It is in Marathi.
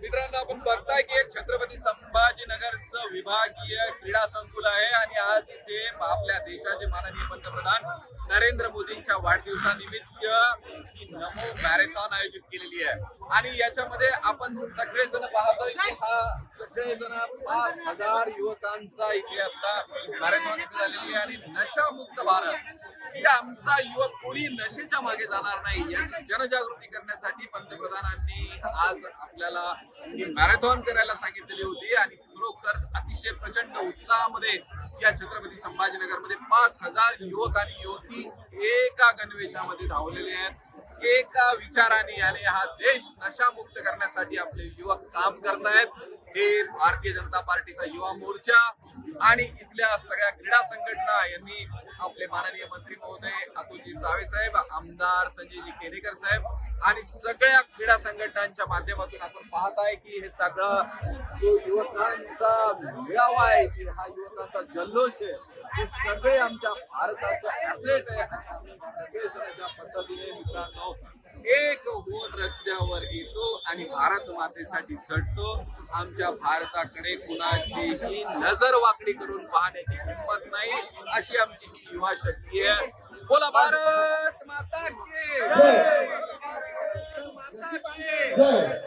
मित्रांनो आपण बघताय की एक छत्रपती संभाजीनगरचं विभागीय क्रीडा संकुल आहे आणि आज इथे आपल्या देशाचे माननीय पंतप्रधान नरेंद्र मोदींच्या वाढदिवसानिमित्त ही नमो मॅरेथॉन आयोजित केलेली आहे. आणि याच्यामध्ये आपण सगळेजण पाहतोय की हा सगळेजण पाच हजार युवकांचा इथे आता मॅरेथॉन झालेली आहे आणि नशामुक्त भारत. की आमचा युवक कोणी नशेच्या मागे जाणार नाही याची जनजागृती करण्यासाठी पंतप्रधानांनी आज आपल्याला मॅरेथॉन करायला सांगितलेली होती आणि खरोखर अतिशय प्रचंड उत्साहामध्ये या छत्रपती संभाजीनगरमध्ये पाच हजार युवक आणि युवती एका गणवेशामध्ये धावलेले आहेत. एका विचाराने आणि हा देश नशामुक्त करण्यासाठी आपले युवक काम करतायत. हे भारतीय जनता पार्टीचा युवा मोर्चा आणि इथल्या सगळ्या क्रीडा संघटना यांनी आपले माननीय मंत्री महोदय अतुलजी सावे साहेब आमदार संजयजी केनेकर साहेब आणि सगळ्या क्रीडा संघटनांच्या माध्यमातून आपण पाहत आहे की हे सगळं जो युवकांचा मेळावा आहे हा युवकांचा जल्लोष आहे हे सगळे आमच्या भारताचं ऍसेट आहे. आणि आम्ही सगळेजण ज्या पद्धतीने मित्रांनो एक होऊन रस्त्यावर येतो आणि भारत मातेसाठी झटतो आमच्या भारताकडे कुणाचीही नजर वाकडी करून पाहण्याची हिंमत नाही. अशी आमची युवा शक्ती आहे. बोला भारत माता की जय. भारत माता की जय.